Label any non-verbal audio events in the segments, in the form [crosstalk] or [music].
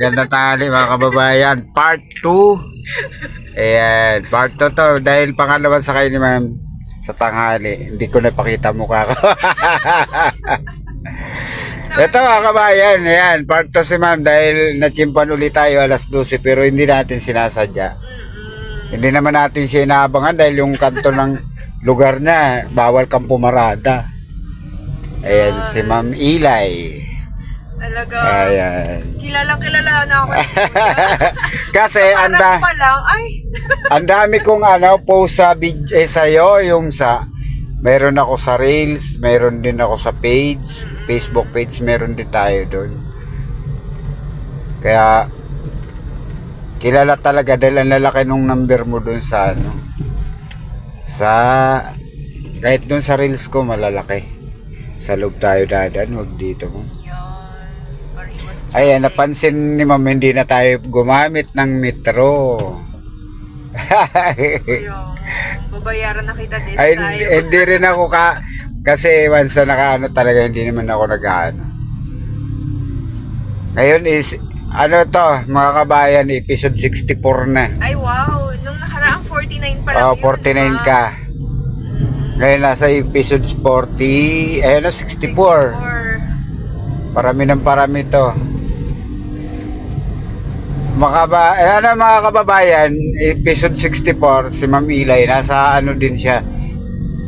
maganda tali mga kababayan. Part 2. Ayan, part 2 to. Dahil pangalawa sa kayo ni ma'am sa tanghali. Hindi ko napakita mukha ko. [laughs] Ito mga kabayan, ayan, part 2 si ma'am dahil nachimpan ulit tayo alas 12 pero hindi natin sinasadya. Hindi naman natin siya inaabangan dahil yung kanto ng lugar niya, bawal kang pumarada. Ayan, si Ma'am Ilay. Talaga. Ayan. Kilala kilala na ako. [laughs] Kasi Parang anda, pa lang, ay. [laughs] ang dami kong ano, post sa vid- eh, sa'yo, yung sa, meron ako sa Reels, meron din ako sa page, Facebook page, meron din tayo doon. Kaya, kilala talaga dahil ang lalaki nung number mo doon sa ano, sa, kahit doon sa Reels ko malalaki. Sa loob tayo dadan, wag dito mo. Ayan, napansin ni ma'am, hindi na tayo gumamit ng metro. Babayaran na kita this Ay, time. hindi, rin ako ka, kasi once na nakaano talaga, hindi naman ako nag-ano. Ngayon is, ano to, mga kabayan, episode 64 na. Ay, wow. Nung nakaraang 49 pa lang Oh, yun, 49 diba? ka. Ngayon nasa episode 40, eh, ano, 64. 64. Parami ng parami to. Makaba, eh, ano mga kababayan, episode 64, si Ma'am Ilay, nasa ano din siya,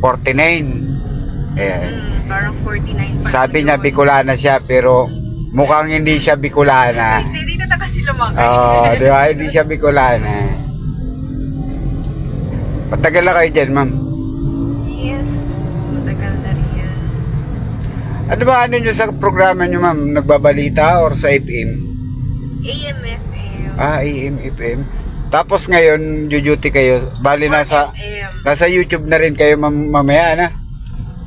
49. Ayan. Mm, parang 49 pa Sabi niya. Bicolana siya, pero mukhang hindi siya Bicolana. Hindi, dito na kasi lumaki. Oo, di ba? [laughs] Hindi siya Bicolana. Matagal na kayo dyan, ma'am. Yes. Matagal na rin yan. Ano ba ano nyo sa programa nyo, ma'am? Nagbabalita or sa FM? AMFM. Ah, AM, FM. Tapos ngayon, duty kayo. Bali, nasa, FM. nasa YouTube na rin kayo mam- mamaya, na?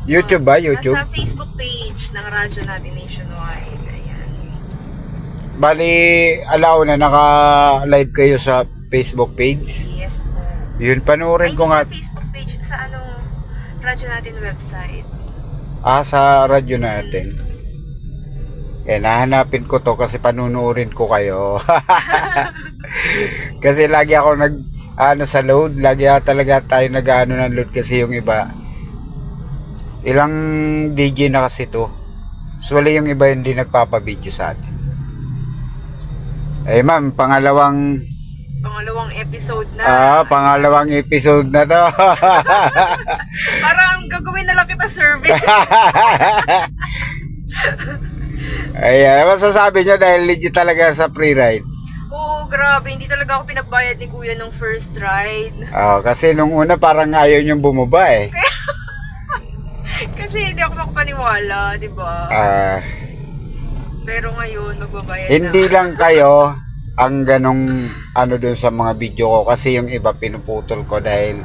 YouTube ba? YouTube? Nasa Facebook page ng radyo natin nationwide. Ayan. Bali, alaw na naka-live kayo sa Facebook page. Yes po. Yun, Ay, panoorin ko nga. sa Facebook page, sa anong radyo natin website. Ah, sa radyo natin. Eh, nahanapin ko to kasi panunuorin ko kayo. [laughs] kasi lagi ako nag, ano sa load, lagi talaga tayo nag ano ng load kasi yung iba. Ilang DJ na kasi to. So, wala yung iba hindi nagpapabideo sa atin. Eh, ma'am, pangalawang, Pangalawang episode na. ah, pangalawang episode na to. [laughs] Parang gagawin na lang kita survey. [laughs] Ayan, masasabi nyo dahil legit talaga sa pre-ride. Oo, grabe. Hindi talaga ako pinagbayad ni Kuya nung first ride. Oh, kasi nung una parang ayaw niyong bumaba eh. [laughs] Kasi hindi ako makapaniwala, di ba? Ah, Pero ngayon, magbabayad hindi na. lang kayo ang ganong ano dun sa mga video ko kasi yung iba pinuputol ko dahil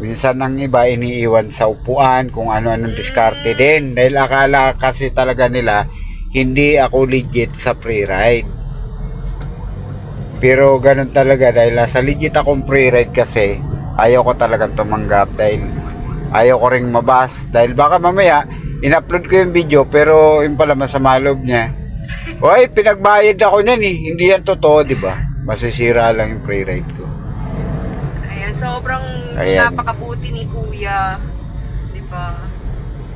minsan ang iba iniiwan sa upuan kung ano-anong diskarte din dahil akala kasi talaga nila hindi ako legit sa pre-ride pero ganun talaga dahil sa legit akong pre-ride kasi ayaw ko talagang tumanggap dahil ayaw ko ring mabas dahil baka mamaya in-upload ko yung video pero yung pala masama loob niya Hoy, pinagbayad ako niyan eh. Hindi yan totoo, di ba? Masisira lang yung pre-ride ko. Sobrang Ayan. napakabuti ni Kuya. Di ba?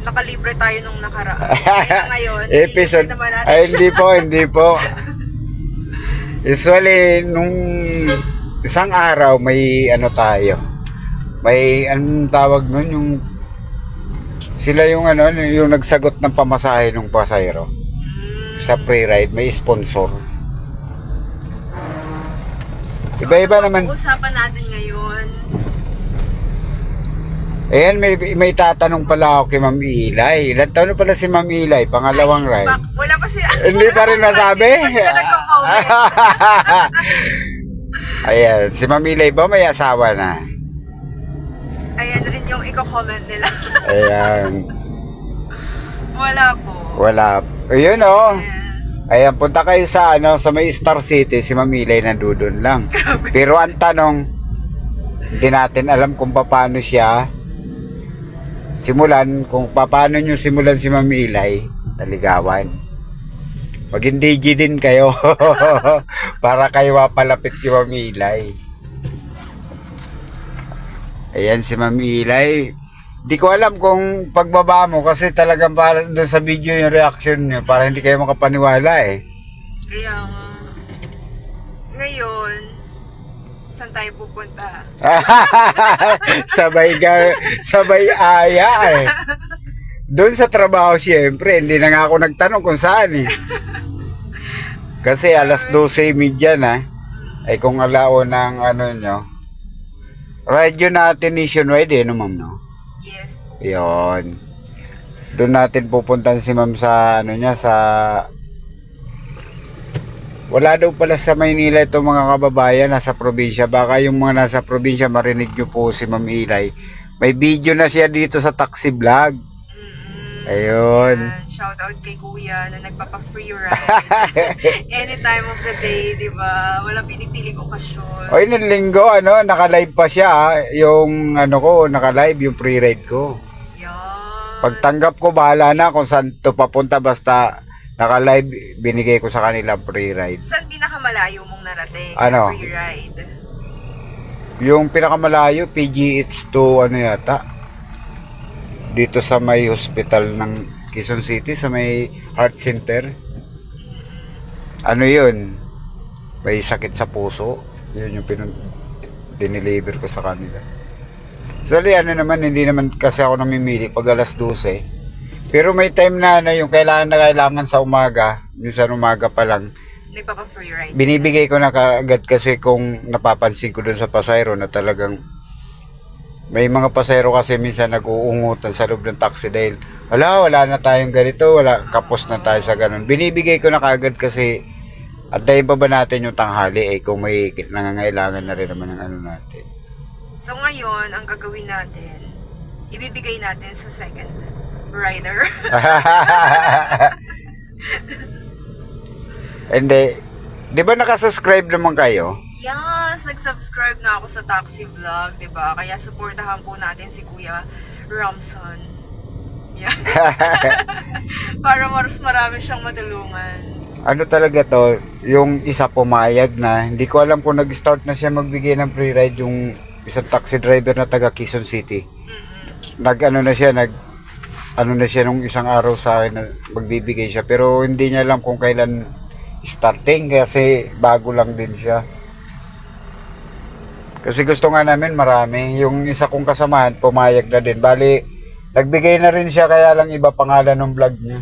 Nakalibre tayo nung nakaraan. Kaya [laughs] ngayon, Episode. naman natin Ay, hindi po, hindi po. Usually, nung isang araw, may ano tayo. May, anong tawag nun, yung sila yung ano, yung nagsagot ng pamasahe ng pasayro Mm. sa pre-ride, may sponsor. Iba-iba naman. Usapan natin ngayon. Ayan, may, may tatanong pala ako kay Ma'am Ilay. Ilan taon na pala si Ma'am Ilay? Pangalawang ride. Bak, wala pa si... Hindi pa rin nasabi? Hindi pa sila nagko-comment. [laughs] Ayan, si Ma'am Ilay ba may asawa na? Ayan rin yung i-comment nila. Ayan, [laughs] wala po. wala. Ayun oh. Yes. Ayan, punta kayo sa ano, sa may Star City, si Ma'am Ilay nandudun lang. [laughs] Pero ang tanong, hindi natin alam kung paano siya simulan, kung paano nyo simulan si Ma'am Ilay, naligawan. Maging DJ din kayo. [laughs] Para kayo mapalapit kay Ma'am Ilay. Ayan si Ma'am Ilay. Di ko alam kung pagbaba mo kasi talagang para doon sa video yung reaction niyo para hindi kayo makapaniwala eh. Kaya nga. Ngayon, saan tayo pupunta? [laughs] sabay ga, sabay aya eh. Doon sa trabaho siyempre, hindi na nga ako nagtanong kung saan eh. Kasi alas 12.30 na, ay kung alao ng ano nyo, radyo natin nationwide eh, no ma'am no? Yes po. Yon. Doon natin pupuntan si ma'am sa ano niya sa wala daw pala sa Maynila itong mga kababayan nasa probinsya. Baka yung mga nasa probinsya marinig nyo po si Ma'am Ilay. May video na siya dito sa taxi vlog. Mm-mm. Ayun. Yan. Shout out kay kuya na nagpapa-free ride. [laughs] Any time of the day, di ba? Walang pinipiling okasyon. Oy, nung linggo, ano, naka-live pa siya. ah. Yung ano ko, naka-live yung pre-ride ko. Yan. Pagtanggap ko, bahala na kung saan to papunta. Basta naka-live, binigay ko sa kanilang pre-ride. Saan pinakamalayo mong narating? Ano? Free ride. Yung pinakamalayo, PGH to ano yata. Dito sa may hospital ng Quezon City, sa may heart center. Ano yun? May sakit sa puso. Yun yung pinun dineliver ko sa kanila. So, ano naman, hindi naman kasi ako namimili pag alas 12. Pero may time na na yung kailangan na kailangan sa umaga, minsan umaga pa lang, Nagpapa-free ride. binibigay ko na kaagad kasi kung napapansin ko dun sa pasayro na talagang may mga pasayro kasi minsan nag-uungutan sa loob ng taxi dahil wala, wala na tayong ganito, wala, kapos na tayo sa ganun. Binibigay ko na kaagad kasi antayin pa ba natin yung tanghali eh kung may nangangailangan na rin naman ng ano natin. So ngayon, ang gagawin natin, ibibigay natin sa second rider. [laughs] Hindi. Di ba nakasubscribe naman kayo? yes, nag-subscribe na ako sa Taxi Vlog, 'di ba? Kaya supportahan po natin si Kuya Ramson. Yeah. [laughs] Para mas marami siyang matulungan. ano talaga to, yung isa pumayag na, hindi ko alam kung nag-start na siya magbigay ng free ride yung isang taxi driver na taga Quezon City. Mm-mm. Nag ano na siya, nag ano na siya nung isang araw sa akin na magbibigay siya. Pero hindi niya alam kung kailan starting kasi bago lang din siya. Kasi gusto nga namin marami. Yung isa kong kasamahan, pumayag na din. Bali, nagbigay na rin siya kaya lang iba pangalan ng vlog niya.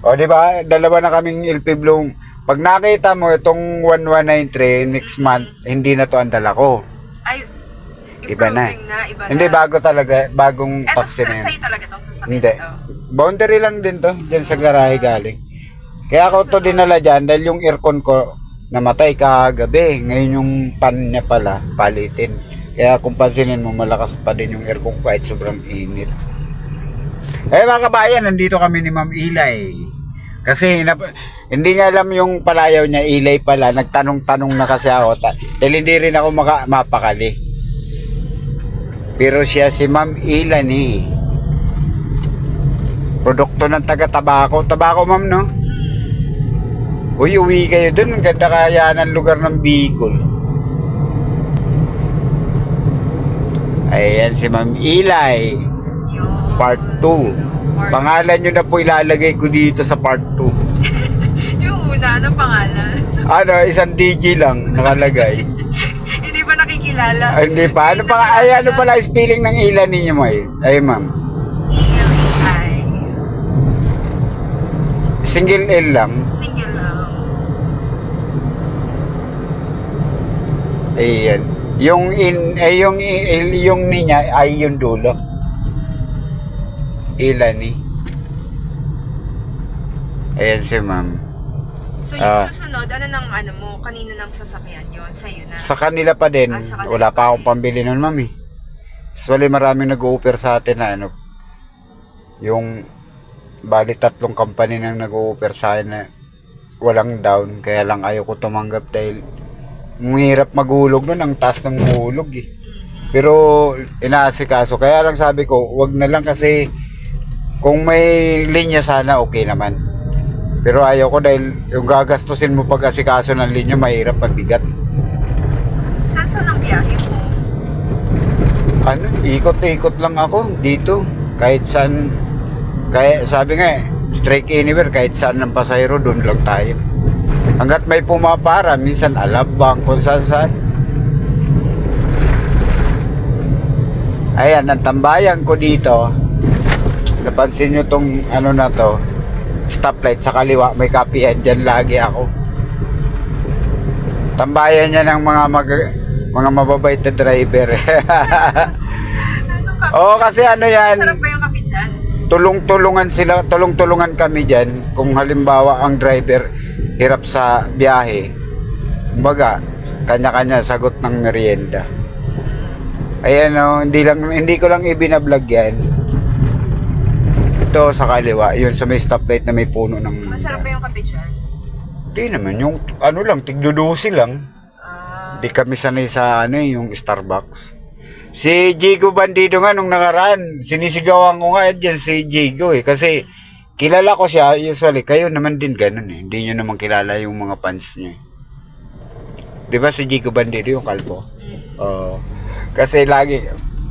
O, di ba? Dalawa na kaming LP Bloom. Pag nakita mo itong 1193 next month, hindi na to ang dala ko. Iba na. improving na. Iba Hindi, na. bago talaga. Bagong Eto, taxi na talaga tong sasakyan Hindi. to. Boundary lang din to. Diyan sa garahe galing. Kaya ako to dinala dyan dahil yung aircon ko namatay kagabi. Ngayon yung pan niya pala, palitin. Kaya kung pansinin mo, malakas pa din yung aircon ko kahit sobrang init. Eh mga kabayan, nandito kami ni Ma'am Ilay. Kasi nap- hindi niya alam yung palayaw niya, Ilay pala. Nagtanong-tanong na kasi ako. Ta- dahil hindi rin ako maka- mapakali. Pero siya si Ma'am Ilani. Produkto ng taga-tabako. Tabako, ma'am, no? Uy, uwi kayo dun. Ang ganda kaya ng lugar ng Bicol. Ayan si Ma'am Ilay. Part 2. Part- Pangalan nyo na po ilalagay ko dito sa part 2. [laughs] Yung una, anong pangalan? Ano, isang DJ lang nakalagay. [laughs] Nakikilala? Ay, hindi pa. Ano pa? Ay, ano pala spelling ng ilan ninyo mo eh? Ay, ma'am. Single L lang. Single lang. Ayan. Yung in ay yung i- yung niya ay yung dulo. Ilan ni? Ayan si ma'am. So yung Ah. susunod, ano nang ano mo, kanino nang sasakyan yon Sa'yo na. Sa kanila pa din. Ah, sa kanila Wala pa pa akong din. pambili nun, ma'am eh. Usually maraming nag-o-offer sa atin na ano. Yung bali tatlong company nang nag-o-offer sa akin na walang down. Kaya lang ayaw ko tumanggap dahil mahirap maghulog nun. Ang taas ng hulog eh. Pero inaasikaso. Kaya lang sabi ko, wag na lang kasi kung may linya sana okay naman. Pero ayaw ko dahil yung gagastusin mo pag asikaso ng linya, mahirap, mabigat. Saan saan ang biyahe mo? Ano, ikot-ikot lang ako dito. Kahit saan, kaya sabi nga eh, strike anywhere, kahit saan ng pasayro, doon lang tayo. Hanggat may pumapara, minsan alabang, kung saan saan. Ayan, ang tambayan ko dito. Napansin nyo tong ano na to, stoplight sa kaliwa, may kapihan dyan lagi ako. Tambayan niya ng mga mag, mga mababait na driver. [laughs] Oo, kasi ano yan, Sarap ba yung kape dyan? tulong-tulungan sila, tulong-tulungan kami diyan kung halimbawa ang driver hirap sa biyahe. Kumbaga, kanya-kanya sagot ng merienda. Ayan o, hindi lang hindi ko lang ibinablog yan. Ito sa kaliwa, yun sa may stoplight na may puno ng Masarap ba yung kape dyan? Hindi naman, yung ano lang, tigdudusi lang. Ah, Di kami sanay sa ano eh, yung Starbucks. Si Jigo Bandido nga nung nakaraan, sinisigawan ko nga dyan si Jigo eh. Kasi kilala ko siya, usually kayo naman din ganun eh. Hindi nyo naman kilala yung mga fans niya. eh. Di ba si Jigo Bandido yung kalbo? Oo. kasi lagi,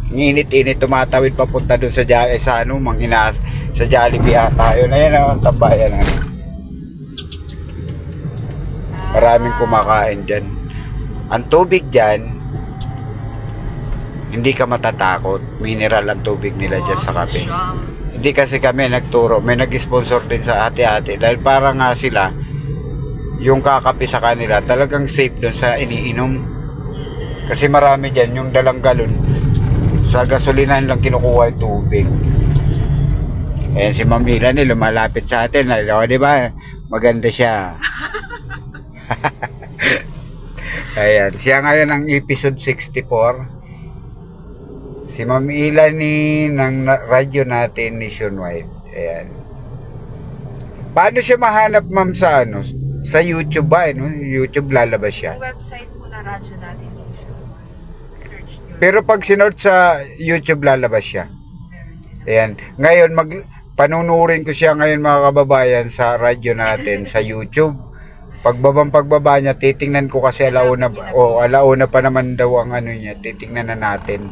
nginit-init tumatawid papunta dun sa, Ja- eh, sa ano, mang ina, sa Jollibee ata. Yun, ayun ang tambayan. Ano. Maraming kumakain dyan. Ang tubig dyan, hindi ka matatakot. Mineral ang tubig nila dyan sa kape. Hindi kasi kami nagturo. May nag-sponsor din sa ate-ate. Dahil para nga sila, yung kakape sa kanila, talagang safe doon sa iniinom. Kasi marami dyan, yung dalang galon, sa gasolinahan lang kinukuha yung tubig. Ayan si Ma'am Ilan, eh, lumalapit sa atin. O, di ba? Maganda siya. [laughs] Ayan, siya ngayon ang episode 64. Si Ma'am Ilani ng radyo natin nationwide. Ayan. Paano siya mahanap ma'am sa ano? Sa YouTube ba? Ano? YouTube lalabas siya. Yung website po na radyo natin. Pero pag sinort sa YouTube lalabas siya. Ayan. Ngayon, mag, panunurin ko siya ngayon mga kababayan sa radyo natin sa YouTube. Pagbabang pagbaba niya, titingnan ko kasi alauna, o alauna pa naman daw ang ano niya, titingnan na natin.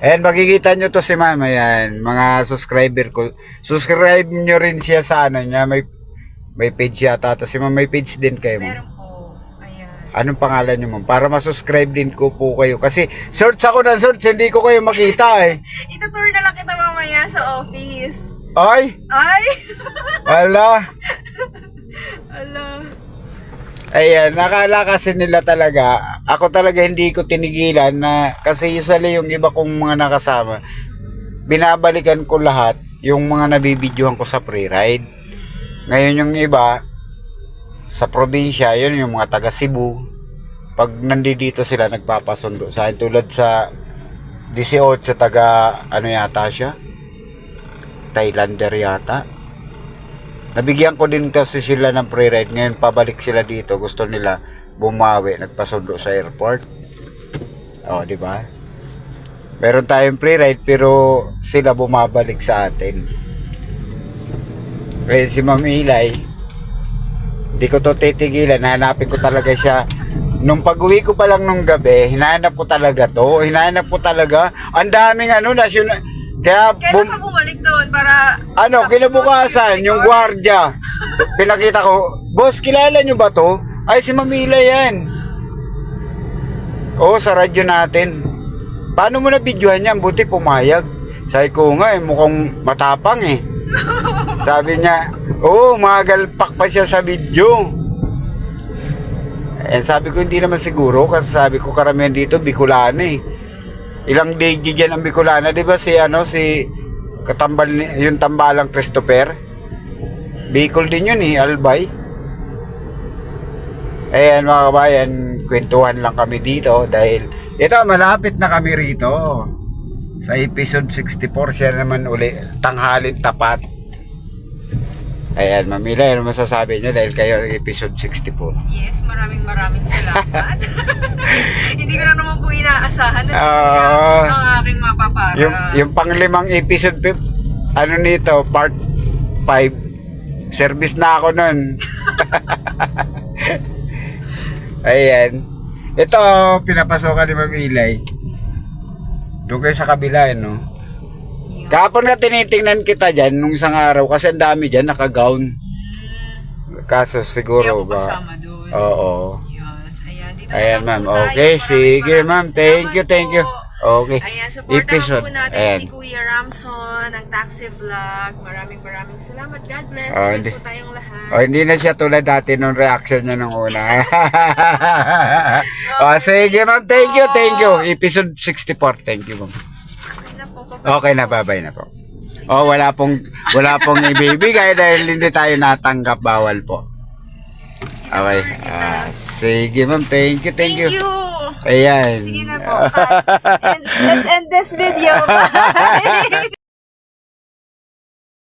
Ayan, makikita nyo to si mama yan, mga subscriber ko. Subscribe nyo rin siya sa ano niya, may may page yata to. Si mama may page din kayo mo. Meron. Anong pangalan nyo ma'am? Para masubscribe din ko po kayo. Kasi search ako ng search, hindi ko kayo makita eh. [laughs] Itutour na lang kita mamaya sa office. Ay! Ay! [laughs] Ala! Ala. Ayan, nakala kasi nila talaga, ako talaga hindi ko tinigilan na, kasi usually yung iba kong mga nakasama, binabalikan ko lahat yung mga nabibidyohan ko sa pre-ride. Ngayon yung iba, sa probinsya, yun yung mga taga Cebu, pag nandito sila, nagpapasundo sa akin. Tulad sa 18, taga, ano yata siya? Thailander yata. Nabigyan ko din kasi sila ng pre-ride. Ngayon, pabalik sila dito. Gusto nila bumawi. Nagpasundo sa airport. O, di ba? Meron tayong pre-ride pero sila bumabalik sa atin. Kaya si Ma'am Ilay, hindi ko to titigilan. Hanapin ko talaga siya. Nung pag-uwi ko pa lang nung gabi, hinahanap ko talaga to. Hinahanap ko talaga. Ang daming ano, national... Kaya, Kailan ka bumalik doon para... ano, kinabukasan, yung gwardya. Pinakita ko, boss, kilala nyo ba to? Ay, si Mamila yan. Oo, sa radyo natin. Paano mo na videohan yan? Buti pumayag. Sabi ko nga, eh, mukhang matapang eh. [laughs] Sabi niya, oo, magalpak pa siya sa video. Eh, sabi ko, hindi naman siguro. Kasi sabi ko, karamihan dito, Bicolana eh. Ilang day dyan ang Bicolana, di ba si ano si katambal yung tambalang Christopher? Bicol din yun eh, Albay. Ayan mga kabayan, kwentuhan lang kami dito dahil ito malapit na kami rito. Sa episode 64 siya naman uli tanghalin tapat. Ayan, Mamila, ano masasabi niyo dahil kayo episode 64? Yes, maraming maraming salamat. [laughs] Hindi ko na naman po inaasahan na sila ang aking mapapara. Yung, yung panglimang episode, Pip, ano nito, part 5, Service na ako nun. [laughs] Ayan. Ito, pinapasokan ni Ma'am Ilay. Doon kayo sa kabila, eh, no? Yes. Kahapon na tinitingnan kita dyan nung isang araw kasi ang dami dyan naka-gown. Kaso Hindi siguro ako ba? kasama doon. Oo. Yes. Ayan, dito na Ayan lang ma'am. po tayo. Okay, Maraming sige maraming ma'am. Thank you, salamat thank you. po. Okay. Ayan, supportahan Episode. po natin Ayan. si Kuya Ramson ng Taxi Vlog. Maraming maraming salamat. God bless. Oh, Ingat hindi. po tayong lahat. Oh, hindi na siya tulad dati nung reaction niya nung una. [laughs] [laughs] oh, sige ma'am. Thank you, thank you. Episode 64. Thank you ma'am. Okay na. Okay na, po. Oh, wala pong wala pong ibibigay dahil hindi tayo natanggap bawal po. Okay. Ah, sige ma'am, thank you, thank, Thank you. Ayan. Sige na po. Cut. [laughs] And let's end this video. Bye. [laughs]